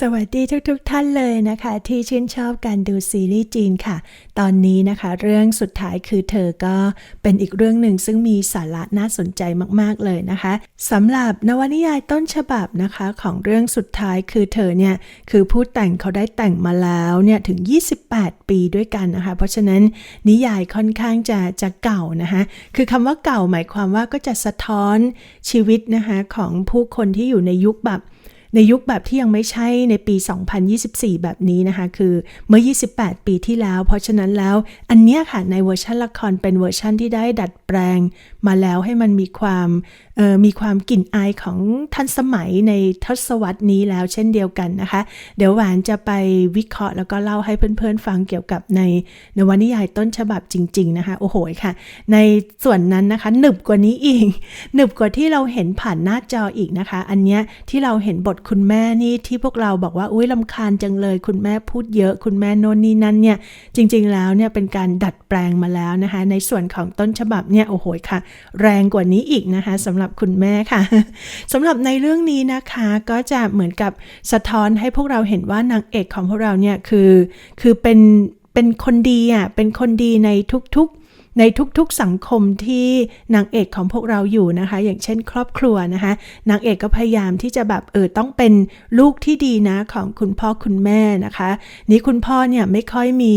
สวัสดีทุกๆทท่านเลยนะคะ ที่ชื่นชอบการดูซีรีส์จีนค่ะ ตอนนี้นะคะ เรื่องสุดท้ายคือเธอก็เป็นอีกเรื่องหนึ่งซึ่งมีสาระน่าสนใจมากๆเลยนะคะสำหรับนวนิยายต้นฉบับนะคะ ของเรื่องสุดท้ายคือเธอเนี่ยคือผู้แต่งเขาได้แต่งมาแล้วเนี่ยถึง 28 ปีด้วยกันนะคะ เพราะฉะนั้นนิยายค่อนข้างจะจะเก่านะคะ คือคำว่าเก่าหมายความว่าก็จะสะท้อนชีวิตนะคะของผู้คนที่อยู่ในยุคแบบ ในยุคแบบที่ยังไม่ใช่ในปี 2024 แบบนี้นะคะ คือเมื่อ 28 ปีที่แล้ว เพราะฉะนั้นแล้วอันเนี้ยค่ะในเวอร์ชันละครเป็นเวอร์ชันที่ได้ดัดแปลง มาแล้วให้มันมีความมีความกลิ่นอายของทันสมัยในทศวรรษนี้แล้วเช่นเดียวกันนะคะ เดี๋ยวหวานจะไปวิเคราะห์แล้วก็เล่าให้เพื่อนๆฟังเกี่ยวกับในนวนิยายต้นฉบับจริง ๆ นะคะ โอ้โหค่ะ ในส่วนนั้นนะคะ หนึบกว่านี้อีก หนึบกว่าที่เราเห็นผ่านหน้าจออีกนะคะ อันเนี้ยที่เราเห็นบทคุณแม่นี่ที่พวกเราบอกว่าอุ้ยลำคาญจังเลย คุณแม่พูดเยอะ คุณแม่โน่นนี่นั่นเนี่ย จริง ๆ แล้วเนี่ยเป็นการดัดแปลงมาแล้วนะคะ ในส่วนของต้นฉบับเนี่ยโอ้โหค่ะ แรงกว่านี้อีกนะคะสำหรับคุณแม่ค่ะสำหรับในเรื่องนี้นะคะก็จะเหมือนกับสะท้อนให้พวกเราเห็นว่านางเอกของพวกเราเนี่ยคือคือเป็นเป็นคนดีอะเป็นคนดีในทุกๆ ในทุกๆสังคมที่นางเอกของพวกเราอยู่นะคะ อย่างเช่น ครอบครัวนะคะ นางเอกก็พยายามที่จะแบบเออต้องเป็นลูกที่ดีนะของคุณพ่อคุณแม่นะคะ นี่คุณพ่อเนี่ยไม่ค่อยมี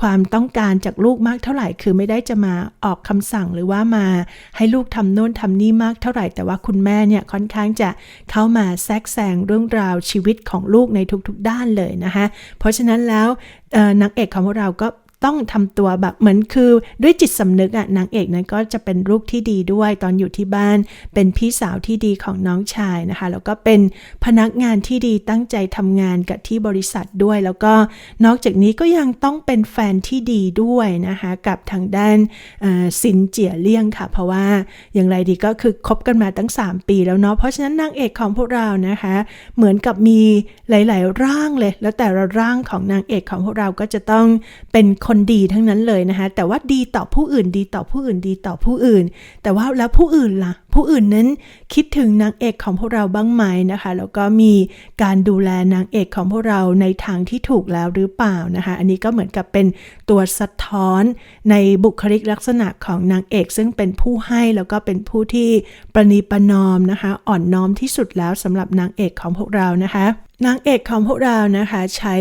ความต้องการจากลูกมากเท่าไหร่ คือไม่ได้จะมาออกคำสั่งหรือว่ามาให้ลูกทำโน่นทำนี่มากเท่าไหร่ แต่ว่าคุณแม่เนี่ยค่อนข้างจะเข้ามาแทรกแซงเรื่องราวชีวิตของลูกในทุกๆด้านเลยนะคะ เพราะฉะนั้นแล้วนางเอกของพวกเราก็ ต้องทำตัวแบบเหมือนคือด้วยจิตสำนึกอะนางเอกนั้นก็จะเป็นลูกที่ดีด้วยตอนอยู่ที่บ้าน เป็นพี่สาวที่ดีของน้องชายนะคะ แล้วก็เป็นพนักงานที่ดีตั้งใจทำงานกับที่บริษัทด้วย แล้วก็นอกจากนี้ก็ยังต้องเป็นแฟนที่ดีด้วยนะคะกับทางด้านซินเจียเลี่ยงค่ะ เพราะว่าอย่างไรดีก็คือคบกันมาตั้ง 3 ปีแล้วเนาะเพราะฉะนั้นนางเอกของพวกเรานะคะ เหมือนกับมีหลาย ๆ ร่างเลย แล้วแต่ละร่างของนางเอกของพวกเราก็จะต้องเป็นคนดีทั้งนั้นเลยนะคะแต่ว่าดีต่อผู้อื่นดีต่อผู้อื่นดีต่อผู้อื่น แต่ว่าแล้วผู้อื่นล่ะ ผู้อื่นนั้นคิดถึงนางเอกของพวกเราบ้างไหมนะคะ แล้วก็มีการดูแลนางเอกของพวกเราในทางที่ถูกแล้วหรือเปล่านะคะ อันนี้ก็เหมือนกับเป็นตัวสะท้อนในบุคลิกลักษณะของนางเอก ซึ่งเป็นผู้ให้แล้วก็เป็นผู้ที่ประนีประนอมนะคะ อ่อนน้อมที่สุดแล้วสำหรับนางเอกของพวกเรานะคะนางเอกของพวกเรานะคะใช้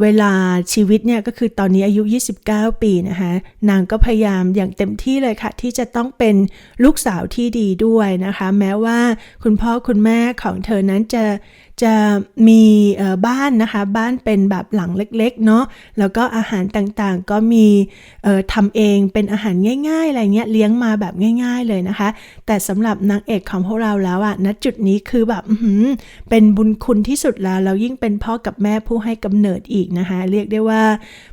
เวลาชีวิตเนี่ยก็คือตอนนี้อายุ 29 ปีนะคะนางก็พยายามอย่างเต็มที่เลยค่ะ ที่จะต้องเป็นลูกสาวที่ดีด้วยนะคะ แม้ว่าคุณพ่อคุณแม่ของเธอนั้นจะจะมีบ้านนะคะ บ้านเป็นแบบหลังเล็กๆเนาะแล้วก็อาหารต่างๆก็มีทำเองเป็นอาหารง่ายๆอะไรเงี้ยเลี้ยงมาแบบง่าย ๆเลยนะคะ แต่สำหรับนางเอกของพวกเราแล้วอะณจุดนี้คือแบบเป็นบุญคุณที่สุดแล้วแล้วยิ่งเป็นพ่อกับแม่ผู้ให้กำเนิดอีกนะคะ เรียกได้ว่า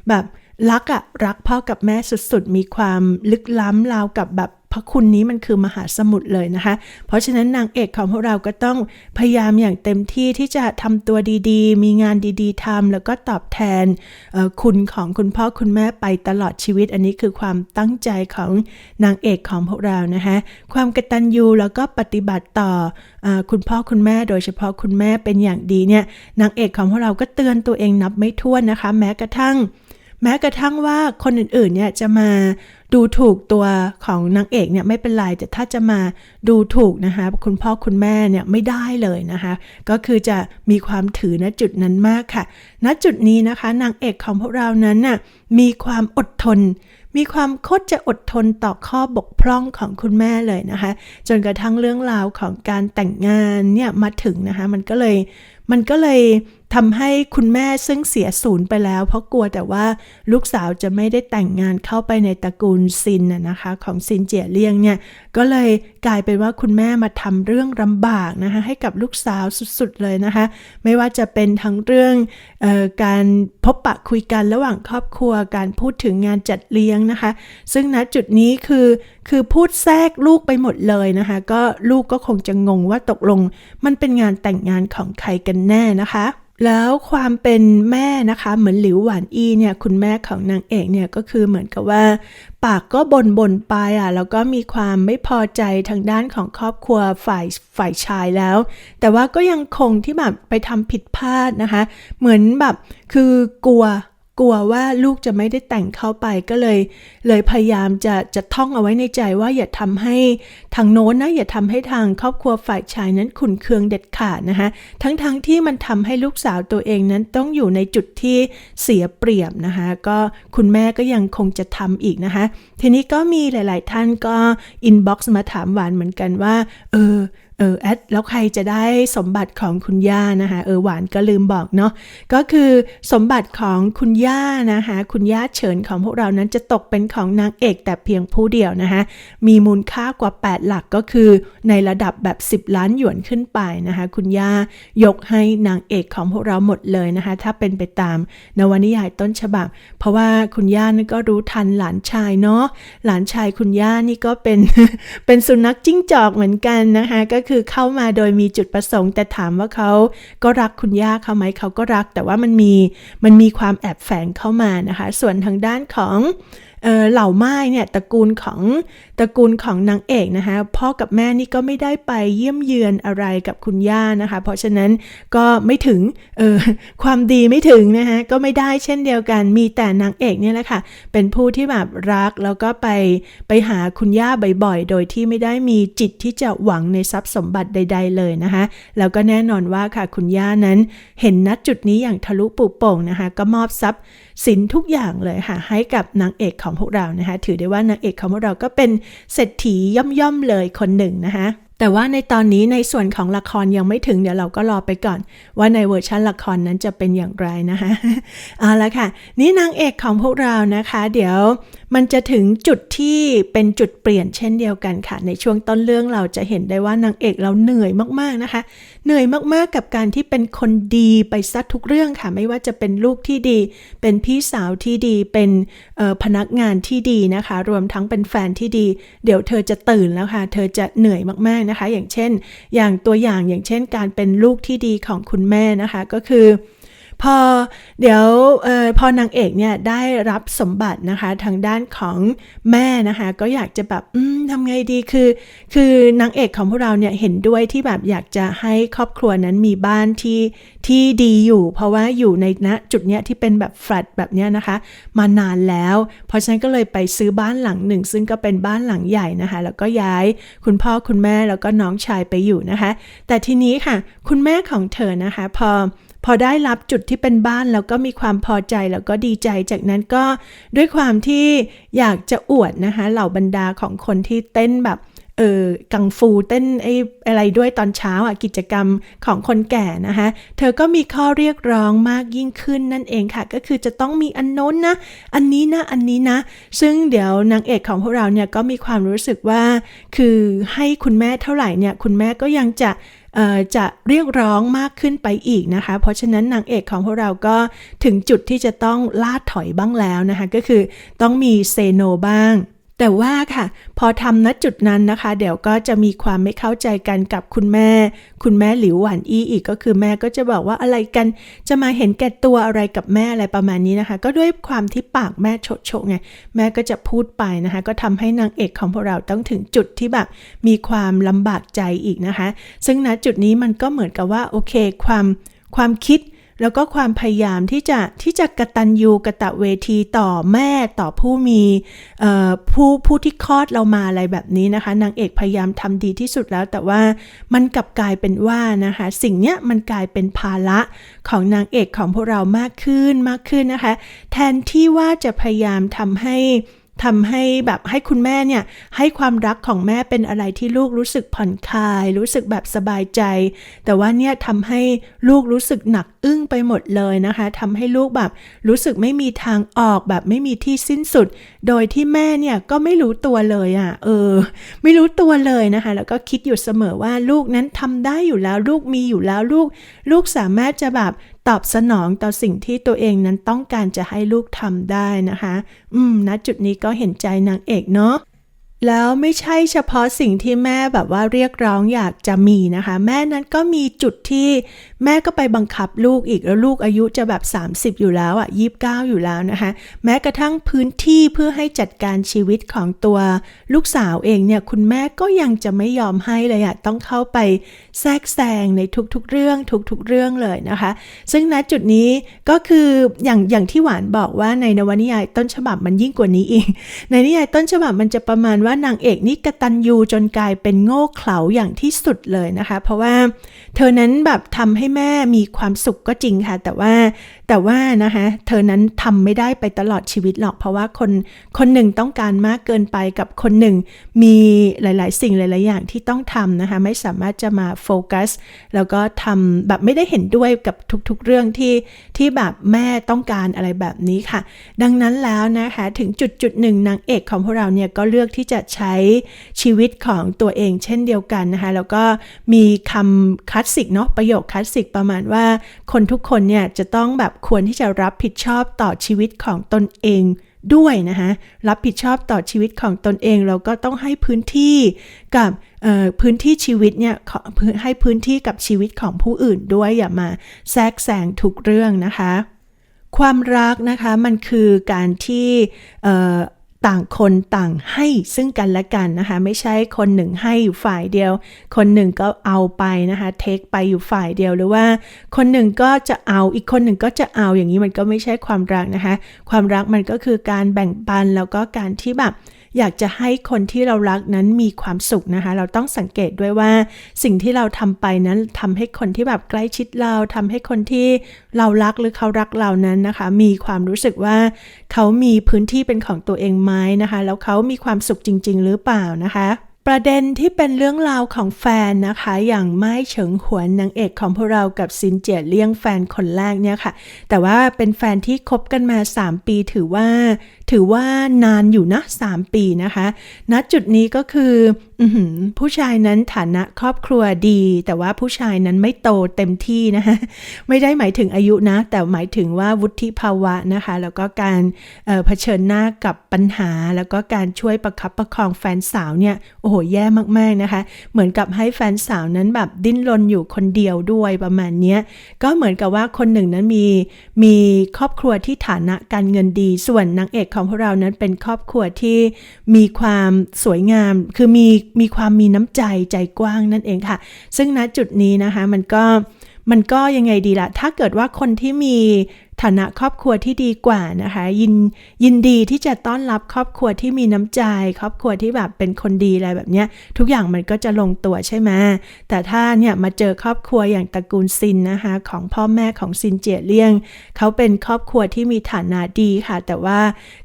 แบบรักอะรักพ่อกับแม่สุดๆ มีความลึกล้ำราวกับแบบ ระคุณนี้มันคือมหาสมุทรเลยนะคะ เพราะฉะนั้นนางเอกของพวกเราก็ต้องพยายามอย่างเต็มที่ที่จะทำตัวดีๆ มีงานดีๆทำแล้วก็ตอบแทนคุณของคุณพ่อคุณแม่ไปตลอดชีวิต อันนี้คือความตั้งใจของนางเอกของพวกเรานะคะความกตัญญูแล้วก็ปฏิบัติต่ออคุณพ่อคุณแม่ โดยเฉพาะคุณแม่เป็นอย่างดีเนี่ยนางเอกของพวกเราก็เตือนตัวเองนับไม่ถ้วนนะคะ แม้กระทั่ง แม้กระทั่งว่าคนอื่นๆเนี่ยจะมาดูถูกตัวของนางเอกเนี่ยไม่เป็นไรแต่ถ้าจะมาดูถูกนะคะคุณพ่อคุณแม่เนี่ยไม่ได้เลยนะคะ ก็คือจะมีความถือณจุดนั้นมากค่ะ ณจุดนี้นะคะนางเอกของพวกเรานั้นน่ะมีความอดทน มีความโคตรจะอดทนต่อข้อบกพร่องของคุณแม่เลยนะคะ จนกระทั่งเรื่องราวของการแต่งงานเนี่ยมาถึงนะคะ มันก็เลย มันก็เลยทำให้คุณแม่ซึ่งเสียศูนย์ไปแล้ว เพราะกลัวแต่ว่าลูกสาวจะไม่ได้แต่งงานเข้าไปในตระกูลซินนะคะของซินเจียเลียงเนี่ยก็เลยกลายเป็นว่าคุณแม่มาทำเรื่องลำบากนะคะให้กับลูกสาวสุดๆเลยนะคะ ไม่ว่าจะเป็นทั้งเรื่องออการพบปะคุยกันระหว่างครอบครัวการพูดถึงงานจัดเลี้ยงนะคะ ซึ่งณจุดนี้คือคือพูดแทรกลูกไปหมดเลยนะคะ ก็ลูกก็คงจะงงว่าตกลงมันเป็นงานแต่งงานของใครกันแน่นะคะ แล้วความเป็นแม่นะคะ เหมือนหลิวหวานอีเนี่ยคุณแม่ของนางเอกเนี่ยก็คือเหมือนกับว่า ปากก็บนบนๆไปอะแล้วก็มีความไม่พอใจทางด้านของครอบครัวฝ่ายฝ่ายชายแล้ว แต่ว่าก็ยังคงที่แบบไปทำผิดพลาดนะคะ เหมือนแบบคือกลัว กลัวว่าลูกจะไม่ได้แต่งเข้าไปก็เลย เลยพยายามจะจะท่องเอาไว้ในใจว่าอย่าทำให้ทางโน้นนะอย่าทำให้ทางครอบครัวฝ่ายชายนั้นขุนเคืองเด็ดขาดนะคะทั้งๆทที่มันทำให้ลูกสาวตัวเองนั้นต้องอยู่ในจุดที่เสียเปรียบนะคะก็คุณแม่ก็ยังคงจะทำอีกนะคะทีนี้ก็มีหลาย ๆ ท่านก็อินบ็อกซ์มาถามหวานเหมือนกันว่าเออ เออแอดแล้วใครจะได้สมบัติของคุณย่านะคะเออหวานก็ลืมบอกเนาะก็คือสมบัติของคุณย่านะคะคุณย่าเฉินของพวกเรานั้นจะตกเป็นของนางเอกแต่เพียงผู้เดียวนะคะมีมูลค่ากว่า 8 หลักก็คือในระดับแบบ 10 ล้านหยวนขึ้นไปนะคะคุณย่ายกให้นางเอกของพวกเราหมดเลยนะคะถ้าเป็นไปตามนวนิยายต้นฉบับ เพราะว่าคุณย่านี่ก็รู้ทันหลานชายเนาะหลานชายคุณย่านี่ก็เป็นเป็นสุนัขจิ้งจอกเหมือนกันนะคะก็คือเข้ามาโดยมีจุดประสงค์ แต่ถามว่าเขาก็รักคุณย่าเขาไหมเขาก็รัก แต่ว่ามันมีมันมีความแอบแฝงเข้ามานะคะ ส่วนทางด้านของ เออเหล่าไม้เนี่ยตระกูลของตระกูลของนางเอกนะคะพ่อกับแม่นี่ก็ไม่ได้ไปเยี่ยมเยือนอะไรกับคุณย่านะคะ เพราะฉะนั้นก็ไม่ถึงเออความดีไม่ถึงนะคะก็ไม่ได้เช่นเดียวกัน มีแต่นางเอกเนี่ยแหละค่ะเป็นผู้ที่แบบรักแล้วก็ไปไปหาคุณย่าบ่อยๆ โดยที่ไม่ได้มีจิตที่จะหวังในทรัพย์สมบัติใด ๆ เลยนะคะ แล้วก็แน่นอนว่าค่ะคุณย่านั้น เห็นณจุดนี้อย่างทะลุปุโป่งนะคะ ก็มอบทรัพย์ สินทุกอย่างเลยค่ะให้กับนางเอกของพวกเรานะคะถือได้ว่านางเอกของพวกเราก็เป็นเศรษฐีย่อมๆเลยคนหนึ่งนะคะแต่ว่าในตอนนี้ในส่วนของละครยังไม่ถึงเดี๋ยวเราก็รอไปก่อน ว่าในเวอร์ชันละครนั้นจะเป็นอย่างไรนะคะเอาละค่ะ นี่นางเอกของพวกเรานะคะ เดี๋ยว มันจะถึงจุดที่เป็นจุดเปลี่ยนเช่นเดียวกันค่ะ ในช่วงต้นเรื่องเราจะเห็นได้ว่านางเอกเราเหนื่อยมากๆนะคะ เหนื่อยมากๆกับการที่เป็นคนดีไปซะทุกเรื่องค่ะ ไม่ว่าจะเป็นลูกที่ดี เป็นพี่สาวที่ดี เป็นพนักงานที่ดีนะคะ รวมทั้งเป็นแฟนที่ดี เดี๋ยวเธอจะตื่นแล้วค่ะ เธอจะเหนื่อยมากๆนะคะ อย่างเช่น อย่างตัวอย่างอย่างเช่น การเป็นลูกที่ดีของคุณแม่นะคะ ก็คือ พอเดี๋ยวออพอนางเอกเนี่ยได้รับสมบัตินะคะทางด้านของแม่นะคะก็อยากจะแบบทำไงดีคือ คือนางเอกของพวกเราเนี่ยเห็นด้วยที่แบบอยากจะให้ครอบครัวนั้นมีบ้านที่ที่ดีอยู่ เพราะว่าอยู่ในณจุดเนี้ยที่เป็นแบบแฟลตแบบเนี้ยนะคะ มานานแล้ว เพราะฉะนั้นก็เลยไปซื้อบ้านหลังหนึ่ง ซึ่งก็เป็นบ้านหลังใหญ่นะคะแล้วก็ย้ายคุณพ่อคุณแม่แล้วก็น้องชายไปอยู่นะคะ แต่ทีนี้ค่ะ คุณแม่ของเธอนะคะ พอ พอได้รับจุดที่เป็นบ้านแล้วก็มีความพอใจแล้วก็ดีใจ จากนั้นก็ด้วยความที่อยากจะอวดนะคะเหล่าบรรดาของคนที่เต้นแบบเออกังฟูเต้นไอ้อะไรด้วยตอนเช้าอะกิจกรรมของคนแก่นะคะเธอก็มีข้อเรียกร้องมากยิ่งขึ้นนั่นเองค่ะ ก็คือจะต้องมีอันโน้นนะ อันนี้นะอันนี้นะ ซึ่งเดี๋ยวนางเอกของพวกเราเนี่ยก็มีความรู้สึกว่า คือให้คุณแม่เท่าไหร่เนี่ยคุณแม่ก็ยังจะ จะเรียกร้องมากขึ้นไปอีกนะคะ เพราะฉะนั้นนางเอกของพวกเราก็ถึงจุดที่จะต้องล่าถอยบ้างแล้วนะคะ ก็คือต้องมีเซโนบ้าง แต่ว่าค่ะ พอทำณจุดนั้นนะคะ เดี๋ยวก็จะมีความไม่เข้าใจกันกับคุณแม่ คุณแม่หลิวหวานอี้อีกก็คือแม่ก็จะบอกว่าอะไรกัน จะมาเห็นแก่ตัวอะไรกับแม่อะไรประมาณนี้นะคะ ก็ด้วยความที่ปากแม่โฉโฉไงแม่ก็จะพูดไปนะคะ ก็ทำให้นางเอกของพวกเราต้องถึงจุดที่แบบมีความลำบากใจอีกนะคะ ซึ่งณจุดนี้มันก็เหมือนกับว่าโอเคความความคิด แล้วก็ความพยายามที่จะที่จะกระตันยูกระตะเวทีต่อแม่ต่อผู้มีผู้ผู้ที่คลอดเรามาอะไรแบบนี้นะคะ นางเอกพยายามทำดีที่สุดแล้ว แต่ว่ามันกลับกลายเป็นว่านะคะ สิ่งเนี้ยมันกลายเป็นภาระของนางเอกของพวกเรามากขึ้นมากขึ้นนะคะ แทนที่ว่าจะพยายามทำให้ ทำให้แบบให้คุณแม่เนี่ยให้ความรักของแม่เป็นอะไรที่ลูกรู้สึกผ่อนคลาย รู้สึกแบบสบายใจ แต่ว่าเนี่ยทำให้ลูกรู้สึกหนักอึ้งไปหมดเลยนะคะทำให้ลูกแบบรู้สึกไม่มีทางออกแบบไม่มีที่สิ้นสุด โดยที่แม่เนี่ยก็ไม่รู้ตัวเลยอะ่ะเออ ไม่รู้ตัวเลยนะคะ แล้วก็คิดอยู่เสมอว่าลูกนั้นทำได้อยู่แล้วลูกมีอยู่แล้วลูก ลูกสามารถจะแบบ ตอบสนองต่อสิ่งที่ตัวเองนั้นต้องการจะให้ลูกทำได้นะคะ อืมณจุดนี้ก็เห็นใจนางเอกเนาะ แล้วไม่ใช่เฉพาะสิ่งที่แม่แบบว่าเรียกร้องอยากจะมีนะคะ แม่นั้นก็มีจุดที่แม่ก็ไปบังคับลูกอีกแล้วลูกอายุจะแบบ 30 อยู่แล้วอะยีอยู่แล้วนะคะ แม้กระทั่งพื้นที่เพื่อให้จัดการชีวิตของตัวลูกสาวเองเนี่ยคุณแม่ก็ยังจะไม่ยอมให้เลยอะต้องเข้าไปแทรกแซงในทุกๆเรื่องทุกๆเรื่องเลยนะคะ ซึ่งณจุดนี้ก็คืออย่างอย่างที่หวานบอกว่าในนวนิยายต้นฉบับมันยิ่งกว่านี้อีกในนิยายต้นฉบับมันจะประมาณว่านางเอกนี่กระตัญญูจนกลายเป็นโง่เขลาอย่างที่สุดเลยนะคะ เพราะว่าเธอนั้นแบบทำให้แม่มีความสุขก็จริงค่ะ แต่ว่าแต่ว่านะคะเธอนั้นทำไม่ได้ไปตลอดชีวิตหรอกเพราะว่าคนคนหนึ่งต้องการมากเกินไปกับคนหนึ่ง มีหลาย ๆ สิ่งหลาย ๆ อย่างที่ต้องทำนะคะไม่สามารถจะมาโฟกัส แล้วก็ทำแบบไม่ได้เห็นด้วยกับทุก ๆ เรื่องที่ที่แบบแม่ต้องการอะไรแบบนี้ค่ะ ดังนั้นแล้วนะคะถึงจุดจุดหนึ่งนางเอกของพวกเราเนี่ยก็เลือกที่จะใช้ชีวิตของตัวเองเช่นเดียวกันนะคะ แล้วก็มีคำคลาสสิกเนาะประโยคคลาสสิกประมาณว่า คนทุกคนเนี่ยจะต้องแบบควรที่จะรับผิดชอบต่อชีวิตของตนเองด้วยนะคะรับผิดชอบต่อชีวิตของตนเองเราก็ต้องให้พื้นที่กับพื้นที่ชีวิตเนี่ยให้พื้นที่กับชีวิตของผู้อื่นด้วยอย่ามาแทรกแซงทุกเรื่องนะคะ ความรักนะคะมันคือการที่ ต่างคนต่างให้ซึ่งกันและกันนะคะ ไม่ใช่คนหนึ่งให้อยู่ฝ่ายเดียว คนหนึ่งก็เอาไปนะคะเทคไปอยู่ฝ่ายเดียวหรือว่า คนหนึ่งก็จะเอาอีกคนหนึ่งก็จะเอาอย่างนี้มันก็ไม่ใช่ความรักนะคะ ความรักมันก็คือการแบ่งปันแล้วก็การที่แบบ อยากจะให้คนที่เรารักนั้นมีความสุขนะคะ เราต้องสังเกตด้วยว่าสิ่งที่เราทำไปนั้นทำให้คนที่แบบใกล้ชิดเราทำให้คนที่เรารักหรือเขารักเรานั้นนะคะ มีความรู้สึกว่าเขามีพื้นที่เป็นของตัวเองไหมนะคะ แล้วเขามีความสุขจริง ๆ หรือเปล่านะคะประเด็นที่เป็นเรื่องราวของแฟนนะคะ อย่างไม้เฉิงหวนนางเอกของพวกเรากับซินเจียเลี้ยงแฟนคนแรกเนี่ยค่ะ แต่ว่าเป็นแฟนที่คบกันมา 3 ปีถือว่าถือว่านานอยู่นะ 3 ปีนะคะณจุดนี้ก็คือผู้ชายนั้นฐานะครอบครัวดี แต่ว่าผู้ชายนั้นไม่โตเต็มที่นะคะไม่ได้หมายถึงอายุนะ แต่หมายถึงว่าวุฒิภาวะนะคะ แล้วก็การเผชิญหน้ากับปัญหา แล้วก็การช่วยประคับประคองแฟนสาวเนี่ยโอ้โหแย่มากๆนะคะ เหมือนกับให้แฟนสาวนั้นแบบดิ้นรนอยู่คนเดียวด้วยประมาณนี้ก็เหมือนกับว่าคนหนึ่งนั้นมีมีครอบครัวที่ฐานะการเงินดีส่วนนางเอกของพวกเรานั้นเป็นครอบครัวที่มีความสวยงาม คือมีมีความมีน้ำใจใจกว้างนั่นเองค่ะ ซึ่งณจุดนี้นะคะมันก็มันก็ยังไงดีละ่ะ ถ้าเกิดว่าคนที่มี ฐานะครอบครัวที่ดีกว่านะคะ ยินยินดีที่จะต้อนรับครอบครัวที่มีน้ำใจ ครอบครัวที่แบบเป็นคนดีอะไรแบบเนี้ย ทุกอย่างมันก็จะลงตัวใช่ไหมแต่ถ้าเนี่ยมาเจอครอบครัวอย่างตระกูลซินนะคะ ของพ่อแม่ของซินเจียเลี่ยง เขาเป็นครอบครัวที่มีฐานะดีค่ะ แต่ว่า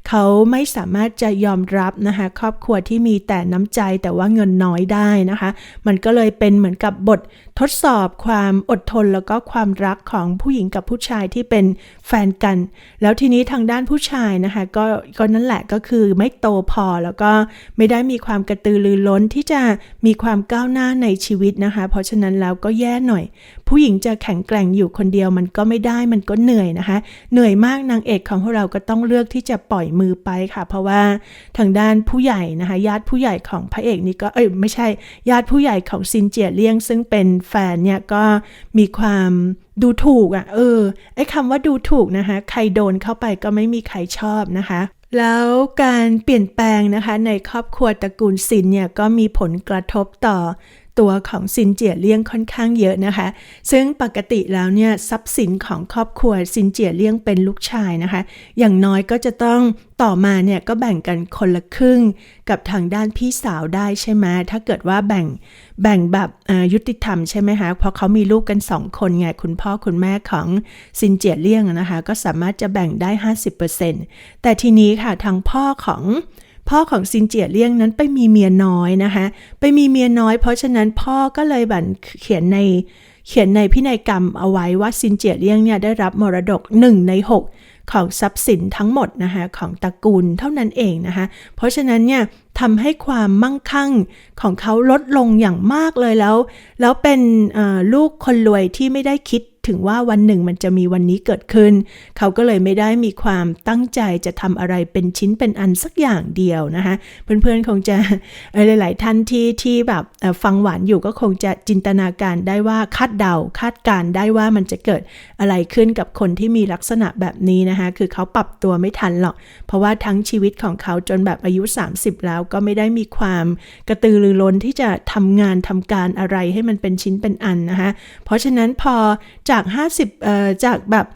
เขาไม่สามารถจะยอมรับนะคะ ครอบครัวที่มีแต่น้ำใจแต่ว่าเงินน้อยได้นะคะ มันก็เลยเป็นเหมือนกับบททดสอบความอดทนแล้วก็ความรักของผู้หญิงกับผู้ชายที่เป็นแฟนกัน แล้วทีนี้ทางด้านผู้ชายนะคะก็ก็นั่นแหละก็คือไม่โตพอแล้วก็ไม่ได้มีความกระตือรือร้นที่จะมีความก้าวหน้าในชีวิตนะคะ เพราะฉะนั้นแล้วก็แย่หน่อย ผู้หญิงจะแข็งแกร่งอยู่คนเดียวมันก็ไม่ได้มันก็เหนื่อยนะคะ เหนื่อยมากนางเอกของพวกเราก็ต้องเลือกที่จะปล่อยมือไปค่ะ เพราะว่าทางด้านผู้ใหญ่นะคะ ญาติผู้ใหญ่ของพระเอกนี่ก็เอ้ยไม่ใช่ญาติผู้ใหญ่ของซินเจียเลี่ยง ซึ่งเป็นแฟนเนี่ยก็มีความ ดูถูกอะ่ะ เออ ไอ้คำว่าดูถูกนะคะ ใครโดนเข้าไปก็ไม่มีใครชอบนะคะ แล้วการเปลี่ยนแปลงนะคะ ในครอบครัวตระกูลสินเนี่ยก็มีผลกระทบต่อ ตัวของซินเจียเลี่ยงค่อนข้างเยอะนะคะ ซึ่งปกติแล้วเนี่ยทรัพย์สินของครอบครัวซินเจียเลี่ยงเป็นลูกชายนะคะ อย่างน้อยก็จะต้องต่อมาเนี่ยก็แบ่งกันคนละครึ่ง กับทางด้านพี่สาวได้ใช่ไหมถ้าเกิดว่าแบ่งแบ่งแบบยุติธรรมใช่ไหมคะเพราะเขามีลูกกันสองคนไงคุณพ่อคุณแม่ของซินเจียเลี่ยงนะคะ ก็สามารถจะแบ่งได้ 50%แต่ทีนี้ค่ะทางพ่อของ พ่อของซินเจียเลี่ยงนั้นไปมีเมียน้อยนะคะไปมีเมียน้อย เพราะฉะนั้นพ่อก็เลยบันเขียนในเขียนในพินัยกรรมเอาไว้ว่าซินเจียเลี่ยงเนี่ยได้รับมรดก 1 ใน 6 ของทรัพย์สินทั้งหมดนะคะของตระกูลเท่านั้นเองนะคะเพราะฉะนั้นเนี่ยทำให้ความมั่งคั่งของเขาลดลงอย่างมากเลยแล้ว แล้วเป็นลูกคนรวยที่ไม่ได้คิด ถึงว่าวันหนึ่งมันจะมีวันนี้เกิดขึ้น เขาก็เลยไม่ได้มีความตั้งใจจะทำอะไรเป็นชิ้นเป็นอันสักอย่างเดียวนะคะเพื่อนๆคงจะหลาย ๆ ท่านที่ที่แบบฟังหวานอยู่ก็คงจะจินตนาการได้ว่าคาดเดาคาดการได้ว่ามันจะเกิดอะไรขึ้นกับคนที่มีลักษณะแบบนี้นะคะคือเขาปรับตัวไม่ทันหรอก เพราะว่าทั้งชีวิตของเขาจนแบบอายุ 30 แล้วก็ไม่ได้มีความกระตือรือร้นที่จะทำงานทำการอะไรให้มันเป็นชิ้นเป็นอันนะคะเพราะฉะนั้นพอจาก 50เอ่อจากแบบ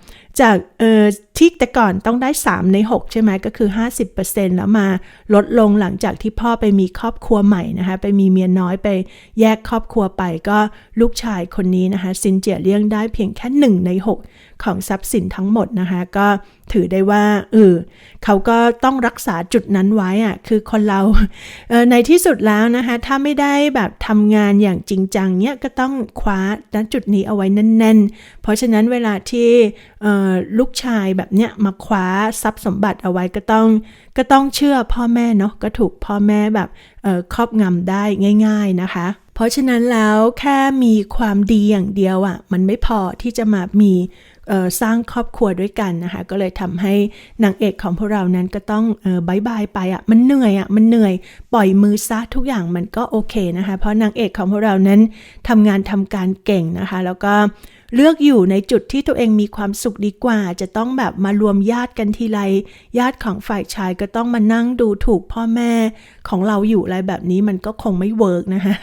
จากเอ่อที่แต่ก่อนต้องได้ 3 ใน 6 ใช่ไหมก็คือ 50%แล้วมาลดลงหลังจากที่พ่อไปมีครอบครัวใหม่นะคะไปมีเมียน้อยไปแยกครอบครัวไปก็ลูกชายคนนี้นะคะซินเจียเลี้ยงได้เพียงแค่ 1 ใน 6ของทรัพย์สินทั้งหมดนะคะ ก็ถือได้ว่าเออเขาก็ต้องรักษาจุดนั้นไว้อะคือคนเราเออในที่สุดแล้วนะคะ ถ้าไม่ได้แบบทำงานอย่างจริงจังเนี่ยก็ต้องคว้าณจุดนี้เอาไว้แน่น ๆ เพราะฉะนั้นเวลาที่ลูกชายแบบเนี้ยมาคว้าทรัพย์สมบัติเอาไว้ก็ต้องก็ต้องเชื่อพ่อแม่เนาะก็ถูกพ่อแม่แบบครอบงำได้ง่าย ๆนะคะ เพราะฉะนั้นแล้วแค่มีความดีอย่างเดียวอะ่ะมันไม่พอที่จะมามีสร้างครอบครัวด้วยกันนะคะ ก็เลยทำให้นางเอกของพวกเรานั้นก็ต้องบายบายไปอะ่ะมันเหนื่อยอะ่ะมันเหนื่อยปล่อยมือซะทุกอย่างมันก็โอเคนะคะ เพราะนางเอกของพวกเรานั้นทำงานทำการเก่งนะคะ แล้วก็เลือกอยู่ในจุดที่ตัวเองมีความสุขดีกว่า จะต้องแบบมารวมญาติกันทีไรญาติของฝ่ายชายก็ต้องมานั่งดูถูกพ่อแม่ของเราอยู่อะไรแบบนี้มันก็คงไม่เวิร์กนะคะ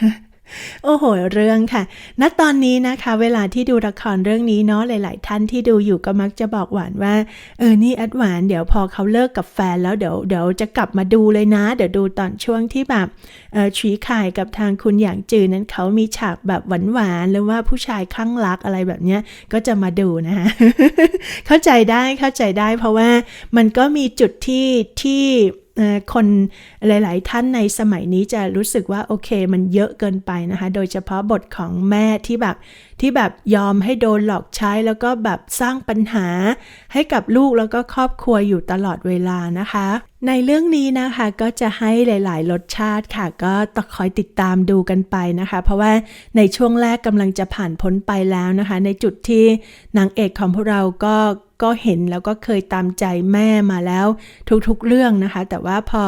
โอ้โห เรื่องค่ะณตอนนี้นะคะ เวลาที่ดูละครเรื่องนี้เนาะหลาย ๆ ท่านที่ดูอยู่ก็มักจะบอกหวานว่าเออนี่แอดหวานเดี๋ยวพอเขาเลิกกับแฟนแล้วเดี๋ยวเดี๋ยวจะกลับมาดูเลยนะ เดี๋ยวดูตอนช่วงที่แบบเออชีข่ายกับทางคุณอย่างจือนั้นเขามีฉากแบบหวานๆหรือว่าผู้ชายข้างรักอะไรแบบเนี้ยก็จะมาดูนะคะเข้าใจได้เข้าใจได้ เพราะว่ามันก็มีจุดที่ที่ คนหลาย ๆ ท่านในสมัยนี้จะรู้สึกว่าโอเคมันเยอะเกินไปนะคะ โดยเฉพาะบทของแม่ที่แบบที่แบบยอมให้โดนหลอกใช้แล้วก็แบบสร้างปัญหาให้กับลูกแล้วก็ครอบครัวอยู่ตลอดเวลานะคะ ในเรื่องนี้นะคะก็จะให้หลาย ๆ รสชาติค่ะ ก็ต้องคอยติดตามดูกันไปนะคะ เพราะว่าในช่วงแรกกำลังจะผ่านพ้นไปแล้วนะคะ ในจุดที่นางเอกของพวกเราก็ ก็เห็นแล้วก็เคยตามใจแม่มาแล้วทุกๆเรื่องนะคะ แต่ว่าพอ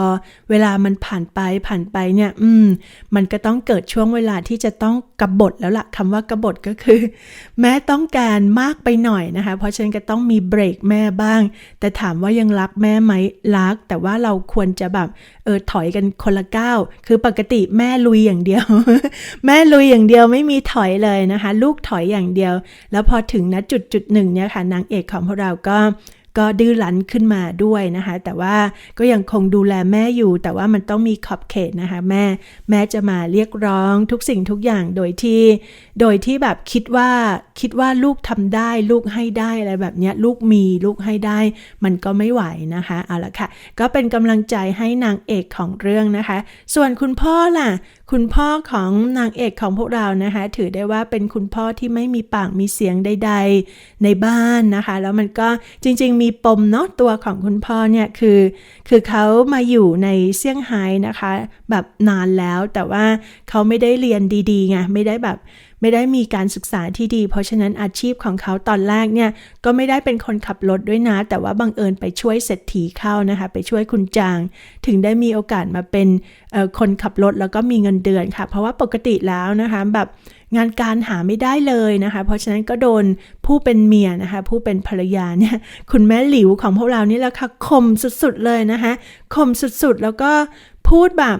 เวลามันผ่านไปผ่านไปเนี่ย อืม มันก็ต้องเกิดช่วงเวลาที่จะต้องกบฏแล้วละ่ะคำว่ากบฏก็คือ แม่ต้องการมากไปหน่อยนะคะ เพราะฉะนั้นก็ต้องมีเบรกแม่บ้าง แต่ถามว่ายังรักแม่ไหมรัก แต่ว่าเราควรจะแบบเออถอยกันคนละก้าวคือปกติแม่ลุยอย่างเดียว แม่ลุยอย่างเดียวไม่มีถอยเลยนะคะ ลูกถอยอย่างเดียว แล้วพอถึงณจุดจุดหนึ่งเนี่ยค่ะนางเอกของพวกเราก็ก็ดื้อรั้นขึ้นมาด้วยนะคะ แต่ว่าก็ยังคงดูแลแม่อยู่ แต่ว่ามันต้องมีขอบเขตนะคะ แม่แม่จะมาเรียกร้องทุกสิ่งทุกอย่างโดยที่ โดยที่แบบคิดว่าคิดว่าลูกทำได้ ลูกให้ได้อะไรแบบเนี้ยลูกมีลูกให้ได้ มันก็ไม่ไหวนะคะเอาละค่ะ ก็เป็นกำลังใจให้นางเอกของเรื่องนะคะ ส่วนคุณพ่อล่ะคุณพ่อของนางเอกของพวกเรานะคะ ถือได้ว่าเป็นคุณพ่อที่ไม่มีปากมีเสียงใด ๆ ในบ้านนะคะ แล้วมันก็จริงๆ มีปมเนาะตัวของคุณพ่อเนี่ยคือ คือเขามาอยู่ในเซี่ยงไฮ้นะคะ แบบนานแล้วแต่ว่าเขาไม่ได้เรียนดีๆไงไม่ได้แบบ ไม่ได้มีการศึกษาที่ดี เพราะฉะนั้นอาชีพของเขาตอนแรกเนี่ยก็ไม่ได้เป็นคนขับรถด้วยนะ แต่ว่าบังเอิญไปช่วยเศรษฐีเข้านะคะ ไปช่วยคุณจาง ถึงได้มีโอกาสมาเป็นคนขับรถแล้วก็มีเงินเดือนค่ะ เพราะว่าปกติแล้วนะคะแบบงานการหาไม่ได้เลยนะคะ เพราะฉะนั้นก็โดนผู้เป็นเมียนะคะ ผู้เป็นภรรยาเนี่ย คุณแม่หลิวของพวกเรานี่แหละค่ะข่มสุดๆเลยนะคะข่มสุดๆ แล้วก็พูดแบบ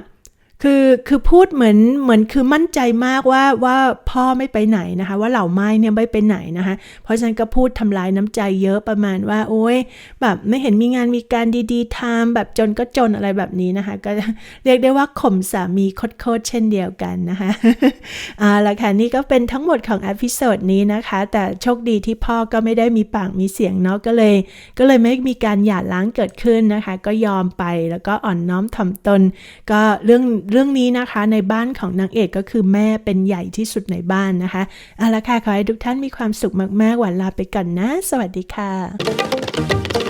คือคือพูดเหมือนเหมือนคือมั่นใจมากว่าว่าพ่อไม่ไปไหนนะคะ ว่าเหล่าไม้เนี่ยไม่ไปไหนนะคะ เพราะฉะนั้นก็พูดทำลายน้ำใจเยอะประมาณว่า โอ้ยแบบไม่เห็นมีงานมีการดีๆทำแบบจนก็จนอะไรแบบนี้นะคะ ก็เรียกได้ว่าข่มสามีโคตรๆเช่นเดียวกันนะคะเอาละค่ะนี่ก็เป็นทั้งหมดของอพิโซดนี้นะคะ แต่โชคดีที่พ่อก็ไม่ได้มีปากมีเสียงเนาะก็เลย ก็เลยไม่มีการหย่าร้างเกิดขึ้นนะคะ ก็ยอมไปแล้วก็อ่อนน้อมถ่อมตน ก็เรื่องเรื่องนี้นะคะในบ้านของนางเอกก็คือแม่เป็นใหญ่ที่สุดในบ้านนะคะเอาละค่ะขอให้ทุกท่านมีความสุขมากๆหวันลาไปก่อนนะ สวัสดีค่ะ